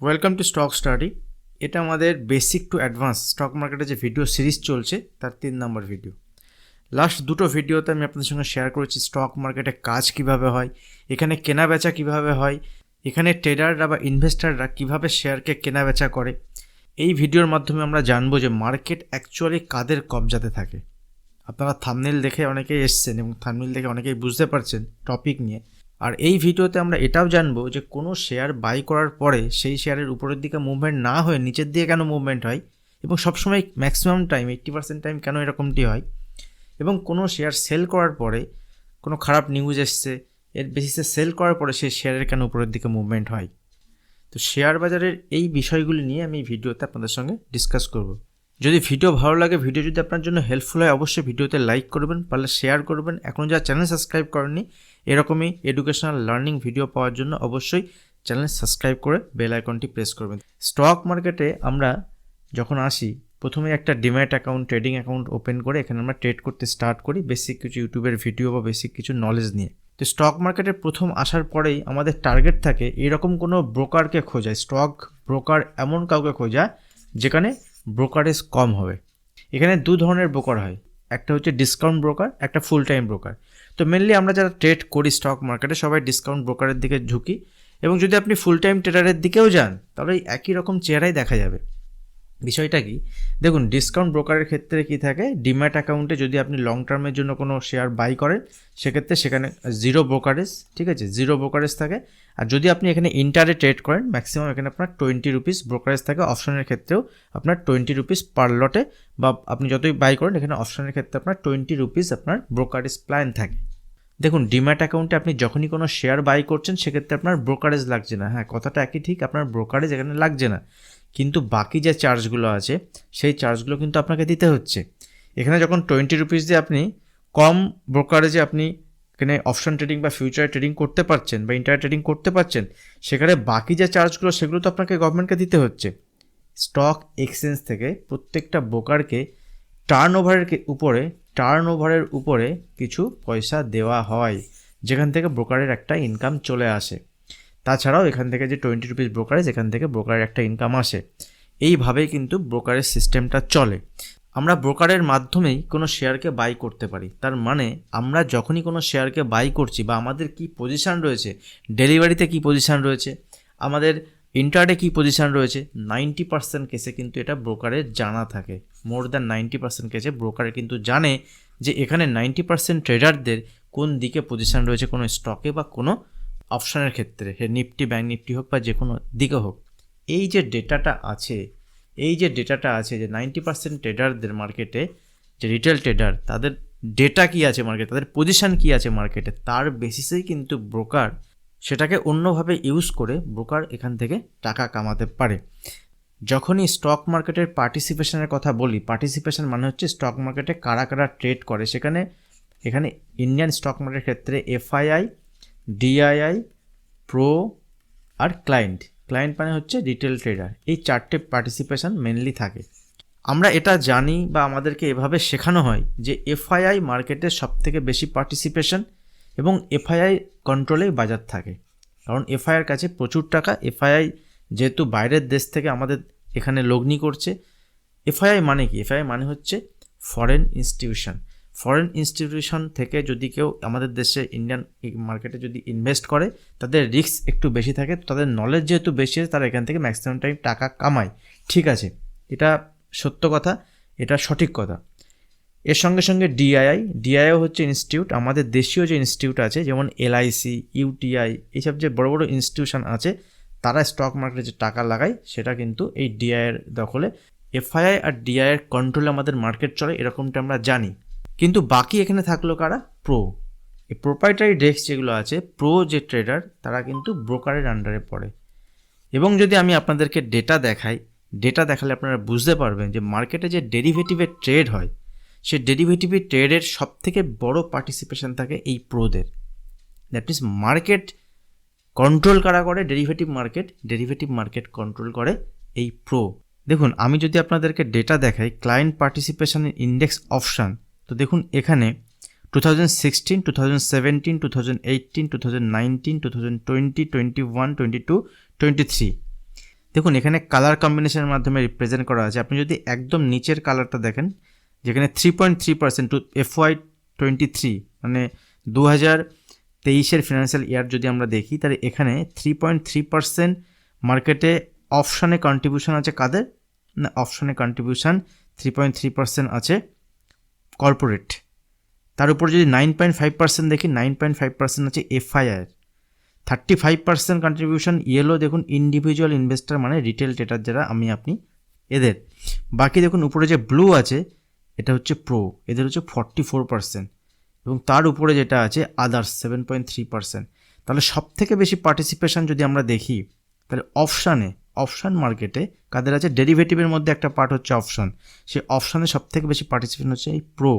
Welcome to stock study এটা আমাদের basic to advance stock মার্কেটে যে ভিডিও সিরিজ চলছে, তার তিন নম্বর ভিডিও লাস্ট দুটো ভিডিওতে আমি আপনাদের সঙ্গে শেয়ার করেছি স্টক মার্কেটে কাজ কীভাবে হয়, এখানে কেনা বেচা কীভাবে হয়, এখানে ট্রেডাররা বা ইনভেস্টাররা কীভাবে শেয়ারকে কেনা বেচা করে। এই ভিডিওর মাধ্যমে আমরা জানব যে মার্কেট অ্যাকচুয়ালি কাদের কবজাতে থাকে। আপনারা থামনেল দেখে অনেকেই এসছেন এবং থামনেল দেখে অনেকেই বুঝতে পারছেন টপিক নিয়ে। আর এই ভিডিওতে আমরা এটাও জানব যে কোনো শেয়ার বাই করার পরে সেই শেয়ারের উপরের দিকে মুভমেন্ট না হয়ে নিচের দিকে কেন মুভমেন্ট হয় এবং সবসময় maximum time eighty percent time কেন এরকমটি হয়? এবং কোনো শেয়ার সেল করার পরে কোনো খারাপ নিউজ এসছে, এর বেসিসে সেল করার পরে সেই শেয়ারের কেন উপরের দিকে মুভমেন্ট হয়? তো শেয়ার বাজারের এই বিষয়গুলি নিয়ে আমি ভিডিওতে আপনাদের সঙ্গে ডিসকাস করব। যদি ভিডিও ভালো লাগে, ভিডিও যদি আপনার জন্য হেল্পফুল হয়, অবশ্যই ভিডিওতে লাইক করবেন, পারলে শেয়ার করবেন। এখন যারা চ্যানেল সাবস্ক্রাইব করেননি এরকমই এডুকেশনাল লার্নিং ভিডিও পাওয়ার জন্য অবশ্যই চ্যানেল সাবস্ক্রাইব করে বেল আইকনটি প্রেস করবেন। স্টক মার্কেটে আমরা যখন আসি, প্রথমে একটা demat account trading account open করে এখানে আমরা ট্রেড করতে স্টার্ট করি বেসিক কিছু ইউটিউবের ভিডিও বা বেসিক কিছু নলেজ নিয়ে। তো স্টক মার্কেটে প্রথম আসার পরেই আমাদের টার্গেট থাকে এরকম কোনো ব্রোকারকে খোঁজা স্টক ব্রোকার এমন কাউকে খোঁজা যেখানে ব্রোকারেজ কম হবে। এখানে দু ধরনের ব্রোকার হয়। একটা হচ্ছে ডিসকাউন্ট ব্রোকার একটা ফুল টাইম ব্রোকার তো মেনলি আমরা যারা ট্রেড করি স্টক মার্কেটে সবাই ডিসকাউন্ট ব্রোকারের দিকে ঝুঁকি। এবং যদি আপনি ফুল টাইম ট্রেডারের দিকেও যান, তাহলে একই রকম চেহারাই দেখা যাবে। বিষয়টা কি? দেখুন ডিসকাউন্ট ব্রোকারের ক্ষেত্রে কি থাকে? ডিম্যাট অ্যাকাউন্টে যদি আপনি লং টার্মের জন্য কোনো শেয়ার বাই করেন, সেক্ষেত্রে সেখানে জিরো ব্রোকারেজ ঠিক আছে? জিরো ব্রোকারেজ থাকে। আর যদি আপনি এখানে ইন্টারে ট্রেড করেন ম্যাক্সিমাম এখানে আপনার টোয়েন্টি রুপিস ব্রোকারেজ থাকে। অপশনের ক্ষেত্রেও আপনার টোয়েন্টি রুপিস পার লটে বা আপনি যতই বাই করেন, এখানে অপশনের ক্ষেত্রে আপনার টোয়েন্টি রুপিস আপনার ব্রোকারেজ প্ল্যান থাকে। দেখুন ডিম্যাট অ্যাকাউন্টে আপনি যখনই কোনো শেয়ার বাই করছেন, সেক্ষেত্রে আপনার ব্রোকারেজ লাগছে না। হ্যাঁ কথাটা একই, ঠিক? আপনার ব্রোকারেজ এখানে লাগছে না। কিন্তু বাকি যে চার্জগুলো আছে, সেই চার্জগুলো কিন্তু আপনাকে দিতে হচ্ছে। এখানে যখন টোয়েন্টি রুপিস দিয়ে আপনি কম ব্রোকারেজে আপনি এখানে অপশন ট্রেডিং বা ফিউচার ট্রেডিং করতে পারছেন বা ইন্টার ট্রেডিং করতে পারছেন, সেখানে বাকি যে চার্জগুলো, সেগুলো তো আপনাকে গভর্নমেন্টকে দিতে হচ্ছে। স্টক এক্সচেঞ্জ থেকে প্রত্যেকটা ব্রোকারকে টার্ন ওভারের উপরে টার্ন ওভারের উপরে কিছু পয়সা দেওয়া হয়, যেখান থেকে ব্রোকারের একটা ইনকাম চলে আসে। তাছাড়াও এখান থেকে যে টোয়েন্টি রুপিস ব্রোকারেজ এখান থেকে ব্রোকারের একটা ইনকাম আসে। এইভাবেই কিন্তু ব্রোকারের সিস্টেমটা চলে। আমরা ব্রোকারের মাধ্যমেই কোনো শেয়ারকে বাই করতে পারি। তার মানে আমরা যখনই কোনো শেয়ারকে বাই করছি বা আমাদের কি পজিশান রয়েছে ডেলিভারিতে কি পজিশান রয়েছে, আমাদের ইন্টারডে কী পজিশান রয়েছে নাইনটি পার্সেন্ট কেসে কিন্তু এটা ব্রোকারের জানা থাকে। মোর দ্যান নাইনটি পার্সেন্ট কেসে ব্রোকারে কিন্তু জানে যে এখানে নাইনটি পার্সেন্ট ট্রেডারদের কোন দিকে পজিশান রয়েছে কোনো স্টকে বা কোনো অপশানের ক্ষেত্রে হে নিফটি ব্যাঙ্ক নিফটি হোক বা যে কোনো দিকে হোক, এই যে ডেটাটা আছে, এই যে ডেটাটা আছে যে নাইনটি পার্সেন্ট ট্রেডারদের মার্কেটে যে রিটেল ট্রেডার তাদের ডেটা কী আছে মার্কেটে তাদের পজিশান কী আছে মার্কেটে তার বেসিসেই কিন্তু ব্রোকার সেটাকে অন্যভাবে ইউজ করে ব্রোকার এখান থেকে টাকা কামাতে পারে। যখনই স্টক মার্কেটের পার্টিসিপেশনের কথা বলি পার্টিসিপেশন মানে হচ্ছে স্টক মার্কেটে কারা কারা ট্রেড করে, সেখানে, এখানে ইন্ডিয়ান স্টক মার্কেটের ক্ষেত্রে এফআইআই ডিআইআই প্রো আর ক্লায়েন্ট ক্লায়েন্ট মানে হচ্ছে রিটেল ট্রেডার এই চারটে পার্টিসিপেশন মেনলি থাকে। আমরা এটা জানি বা আমাদেরকে এভাবে শেখানো হয় যে এফআইআই মার্কেটের সবথেকে বেশি পার্টিসিপেশন এবং এফআইআই কন্ট্রোলেই বাজার থাকে। কারণ এফআইআর কাছে প্রচুর টাকা। এফআইআই যেহেতু বাইরের দেশ থেকে আমাদের এখানে লগ্নি করছে। এফআইআই মানে কি? এফআইআই মানে হচ্ছে ফরেন ইনস্টিটিউশন ফরেন ইনস্টিটিউশন থেকে যদি কেউ আমাদের দেশে ইন্ডিয়ান মার্কেটে যদি ইনভেস্ট করে, তাদের রিস্ক একটু বেশি থাকে তাদের নলেজ যেহেতু বেশি আছে, তারা এখান থেকে ম্যাক্সিমাম টাইম টাকা কামায়। ঠিক আছে, এটা সত্য কথা, এটা সঠিক কথা। এর সঙ্গে সঙ্গে ডিআইআই ডিআইও হচ্ছে ইনস্টিটিউট আমাদের দেশীয় যে ইনস্টিটিউট আছে, যেমন এলআইসি ইউটিআই এইসব যে বড় বড় ইনস্টিটিউশন আছে, তারা স্টক মার্কেটে যে টাকা লাগায়, সেটা কিন্তু এই ডিআইয়ের দখলে। এফআইআই আর ডিআইয়ের কন্ট্রোলে আমাদের মার্কেট চলে, এরকমটা আমরা জানি। কিন্তু বাকি এখানে থাকল কারা? প্রো এই প্রোপাইটারি ডেস্ক যেগুলো আছে প্রো যে ট্রেডার তারা কিন্তু ব্রোকারের আন্ডারে পড়ে। এবং যদি আমি আপনাদেরকে ডেটা দেখাই ডেটা দেখালে আপনারা বুঝতে পারবেন যে মার্কেটে যে ডেরিভেটিভের ট্রেড হয়, সে ডেরিভেটিভের ট্রেডের সব থেকে বড় পার্টিসিপেশন থাকে এই প্রোদের দ্যাট মিনস মার্কেট কন্ট্রোল কারা করে? Derivative market derivative market control করে এই প্রো দেখুন, আমি যদি আপনাদেরকে ডেটা দেখাই ক্লায়েন্ট পার্টিসিপেশন ইন্ডেক্স অপশান তো দেখুন, এখানে two thousand sixteen two thousand seventeen two thousand eighteen two thousand nineteen two thousand twenty twenty one twenty two twenty three দেখুন, এখানে কালার কম্বিনেশনের মাধ্যমে রিপ্রেজেন্ট করা আছে। আপনি যদি একদম নিচের কালারটা দেখেন, যেখানে three point three percent to F Y twenty three মানে দু হাজার তেইশের ফিনান্সিয়াল ইয়ার যদি আমরা দেখি, তাহলে এখানে থ্রি পয়েন্ট থ্রি পার্সেন্ট মার্কেটে অপশানে কন্ট্রিবিউশন আছে কাদের? না অপশানে contribution three point three percent আছে কর্পোরেট তার উপর যদি নাইন পয়েন্ট ফাইভ পার্সেন্ট দেখি নাইন পয়েন্ট ফাইভ পার্সেন্ট আছে FII thirty five percent contribution yellow দেখুন ইন্ডিভিজুয়াল ইনভেস্টার মানে রিটেল ট্রেডার যারা, আমি, আপনি, এদের। বাকি দেখুন, উপরে যে ব্লু আছে, এটা হচ্ছে প্রো এদের হচ্ছে ফর্টি ফোর পার্সেন্ট এবং তার উপরে যেটা আছে others seven point three percent তাহলে সব থেকে বেশি পার্টিসিপেশন যদি আমরা দেখি, তাহলে অপশানে অপশান মার্কেটে, কাদের আছে ডেরিভেটিভের মধ্যে একটা পার্ট হচ্ছে অপশান। সেই অপশানে সব থেকে বেশি পার্টিসিপেশন হচ্ছে এই প্রো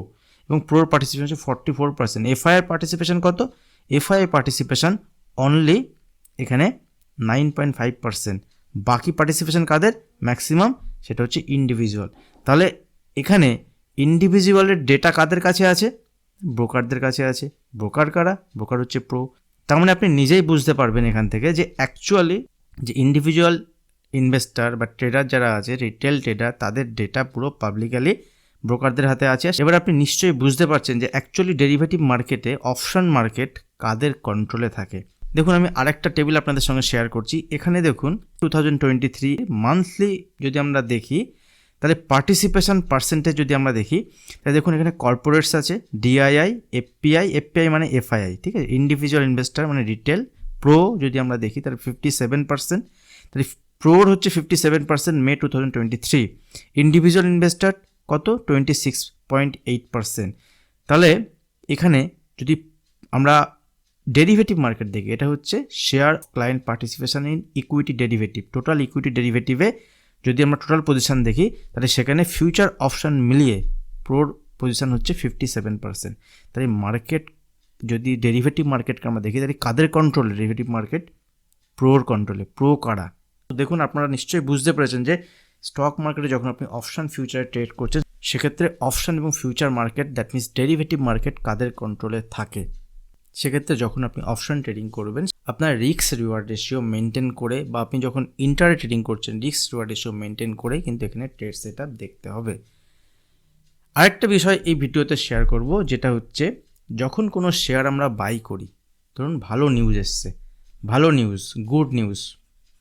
এবং প্রোর পার্টিসিপেশন হচ্ছে forty four percent FII participation কত? এফআইআর পার্টিসিপেশন অনলি এখানে নাইন পয়েন্ট ফাইভ পার্সেন্ট বাকি পার্টিসিপেশন কাদের? ম্যাক্সিমাম সেটা হচ্ছে ইন্ডিভিজুয়াল তাহলে এখানে ইন্ডিভিজুয়ালের ডেটা কাদের কাছে আছে? ব্রোকারদের কাছে আছে। ব্রোকার কারা? ব্রোকার হচ্ছে প্রো তার মানে আপনি নিজেই বুঝতে পারবেন এখান থেকে যে অ্যাকচুয়ালি যে ইন্ডিভিজুয়াল ইনভেস্টার বা ট্রেডার যারা আছে রিটেল ট্রেডার তাদের ডেটা পুরো পাবলিকালি ব্রোকারদের হাতে আছে। এবার আপনি নিশ্চয়ই বুঝতে পারছেন যে অ্যাকচুয়ালি ডেরিভেটিভ মার্কেটে অপশন মার্কেট কাদের কন্ট্রোলে থাকে। দেখুন, আমি আরেকটা টেবিল আপনাদের সঙ্গে শেয়ার করছি। এখানে দেখুন two thousand twenty three monthly যদি আমরা দেখি, তাহলে পার্টিসিপেশন পার্সেন্টেজ যদি আমরা দেখি, তাহলে দেখুন এখানে কর্পোরেটস আছে ডিআইআই এফপিআই এফপিআই মানে এফআইআই ঠিক আছে? ইন্ডিভিজুয়াল ইনভেস্টার মানে রিটেল প্রো যদি আমরা দেখি, তাহলে ফিফটি সেভেন পার্সেন্ট তাহলে প্রোর হচ্ছে fifty seven percent May two thousand twenty three individual investor কত? Twenty six point eight percent তাহলে এখানে যদি আমরা ডেরিভেটিভ মার্কেট দেখি, এটা হচ্ছে share client participation in equity derivative total equity ডেরিভেটিভে যদি আমরা টোটাল পজিশান দেখি, তাহলে সেখানে ফিউচার অপশান মিলিয়ে প্রোর পজিশান হচ্ছে ফিফটি সেভেন পার্সেন্ট তাই মার্কেট যদি ডেরিভেটিভ মার্কেটকে আমরা দেখি, তাহলে কাদের কন্ট্রোলে ডেরিভেটিভ মার্কেট প্রোর কন্ট্রোলে প্রো কারা? দেখুন, আপনারা নিশ্চয়ই বুঝতে পেরেছেন যে স্টক মার্কেটে যখন আপনি অপশান ফিউচারে ট্রেড করছেন, সেক্ষেত্রে অপশান এবং future market that means derivative market কাদের কন্ট্রোলে থাকে? সেক্ষেত্রে যখন আপনি অপশন ট্রেডিং করবেন, আপনার রিক্স রিওয়ার্ড রেশিও মেনটেন করে বা আপনি যখন ইন্টারে ট্রেডিং করছেন রিক্স রিওয়ার্ড রেশিও মেনটেন করে কিন্তু এখানে ট্রেড সেট দেখতে হবে। আরেকটা বিষয় এই ভিডিওতে শেয়ার করব, যেটা হচ্ছে যখন কোনো শেয়ার আমরা বাই করি, ধরুন ভালো নিউজ এসছে, ভালো নিউজ গুড নিউজ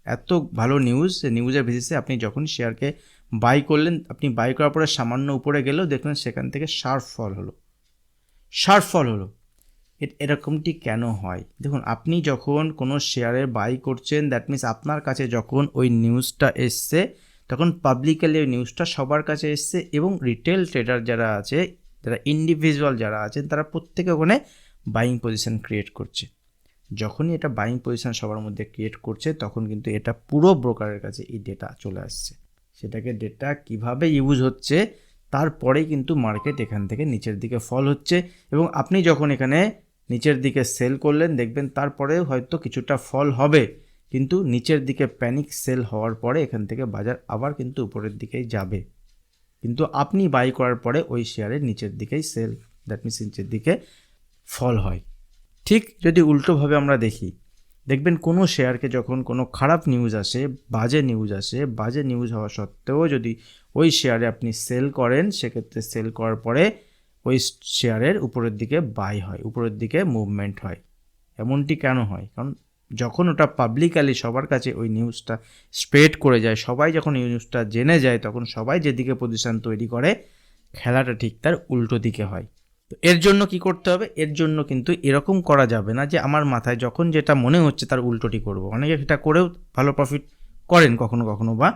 এত ভালো নিউজ নিউজের বেসিসে আপনি যখন শেয়ারকে বাই করলেন, আপনি বাই করার পরে সামান্য উপরে গেলেও দেখলেন সেখান থেকে শার্প ফল হলো। শার্প ফল হলো। এরকমটি কেন হয়? দেখুন, আপনি যখন কোনো শেয়ারের বাই করছেন দ্যাট মিনস আপনার কাছে যখন ওই নিউজটা এসছে, তখন পাবলিকালি ওই নিউজটা সবার কাছে এসছে এবং রিটেল ট্রেডার যারা আছে, যারা ইন্ডিভিজুয়াল যারা আছেন, তারা প্রত্যেকে ওখানে বাইং পজিশন ক্রিয়েট করছে। যখনই এটা বাইং পজিশন সবার মধ্যে ক্রিয়েট করছে, তখন কিন্তু এটা পুরো ব্রোকারের কাছে এই ডেটা চলে আসছে। সেটাকে ডেটা কীভাবে ইউজ হচ্ছে, তারপরেই কিন্তু মার্কেট এখান থেকে নিচের দিকে ফল হচ্ছে এবং আপনি যখন এখানে নিচের দিকে সেল করলেন, দেখবেন তারপরে হয়তো কিছুটা ফল হবে, কিন্তু নিচের দিকে প্যানিক সেল হওয়ার পরে এখান থেকে বাজার আবার কিন্তু উপরের দিকেই যাবে। কিন্তু আপনি বাই করার পরে ওই শেয়ারের নিচের দিকেই সেল দ্যাট মিনস নিচের দিকে ফল হয়। ঠিক যদি উল্টোভাবে আমরা দেখি, দেখবেন কোনো শেয়ারকে যখন কোনো খারাপ নিউজ আসে, বাজে নিউজ আসে, বাজে নিউজ হওয়া সত্ত্বেও যদি ওই শেয়ারে আপনি সেল করেন, সেক্ষেত্রে সেল করার পরে ওই শেয়ারের উপরের দিকে বাই হয়, উপরের দিকে মুভমেন্ট হয়। এমনটি কেন হয়? কারণ যখন ওটা পাবলিকালি সবার কাছে ওই নিউজটা স্প্রেড করে যায়, সবাই যখন এই নিউজটা জেনে যায়, তখন সবাই যেদিকে পজিশান তৈরি করে, খেলাটা ঠিক তার উল্টো দিকে হয়। তো এর জন্য কি করতে হবে? এর জন্য কিন্তু এরকম করা যাবে না যে আমার মাথায় যখন যেটা মনে হচ্ছে তার উল্টোটি করব। অনেকে সেটা করেও ভালো প্রফিট করেন কখনো কখনো বা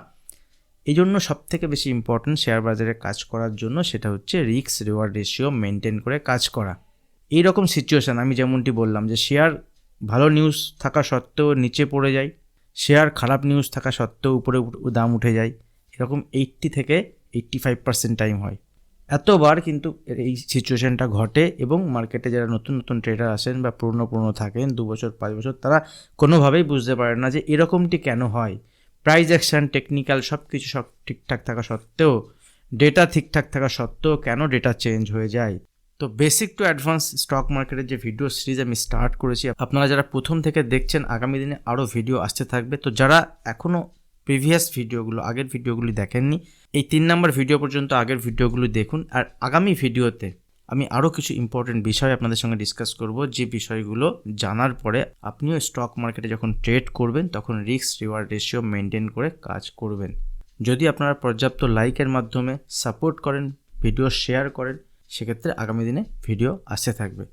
এই জন্য সবথেকে বেশি ইম্পর্ট্যান্ট শেয়ার বাজারে কাজ করার জন্য সেটা হচ্ছে রিক্স রিওয়ার্ড রেশিও মেনটেন করে কাজ করা। এই রকম সিচুয়েশান আমি যেমনটি বললাম যে শেয়ার ভালো নিউজ থাকা সত্ত্বেও নিচে পড়ে যায় শেয়ার খারাপ নিউজ থাকা সত্ত্বেও উপরে দাম উঠে যায়, এরকম এইট্টি থেকে এইট্টি ফাইভ পার্সেন্ট টাইম হয়। এতবার কিন্তু এই সিচুয়েশানটা ঘটে এবং মার্কেটে যারা নতুন নতুন ট্রেডার আসেন বা পুরনো পুরনো থাকেন, দু বছর, পাঁচ বছর, তারা কোনোভাবেই বুঝতে পারেন না যে এরকমটি কেন হয়। প্রাইজ অ্যাকশন টেকনিক্যাল সব কিছু সব ঠিকঠাক থাকা সত্ত্বেও ডেটা ঠিকঠাক থাকা সত্ত্বেও কেন ডেটা চেঞ্জ হয়ে যায়? তো বেসিক টু অ্যাডভান্স স্টক মার্কেটের যে ভিডিও সিরিজ আমি স্টার্ট করেছি, আপনারা যারা প্রথম থেকে দেখছেন, আগামী দিনে আরও ভিডিও আসতে থাকবে। তো যারা এখনও প্রিভিয়াস ভিডিওগুলো আগের ভিডিওগুলি দেখেননি এই তিন নাম্বার ভিডিও পর্যন্ত আগের ভিডিওগুলো দেখুন। আর আগামী ভিডিওতে আমি আরও কিছু ইম্পর্টেন্ট বিষয় আপনাদের সঙ্গে ডিসকাস করব। যে বিষয়গুলো জানার পরে আপনিও স্টক মার্কেটে যখন ট্রেড করবেন, তখন রিস্ক রিওয়ার্ড রেশিও মেনটেন করে কাজ করবেন। যদি আপনারা পর্যাপ্ত লাইকের মাধ্যমে সাপোর্ট করেন ভিডিও শেয়ার করেন, সেক্ষেত্রে আগামী দিনে ভিডিও আসতে থাকবে।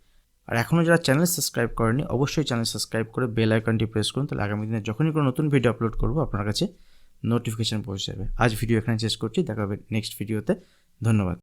আর এখনও যারা চ্যানেল সাবস্ক্রাইব করেনি অবশ্যই চ্যানেল সাবস্ক্রাইব করে বেল আইকনটি প্রেস করুন। তাহলে আগামী দিনে যখনই কোনো নতুন ভিডিও আপলোড করব, আপনার কাছে নোটিফিকেশান পৌঁছে যাবে। আজ ভিডিও এখানে শেষ করছি দেখা হবে নেক্সট ভিডিওতে ধন্যবাদ।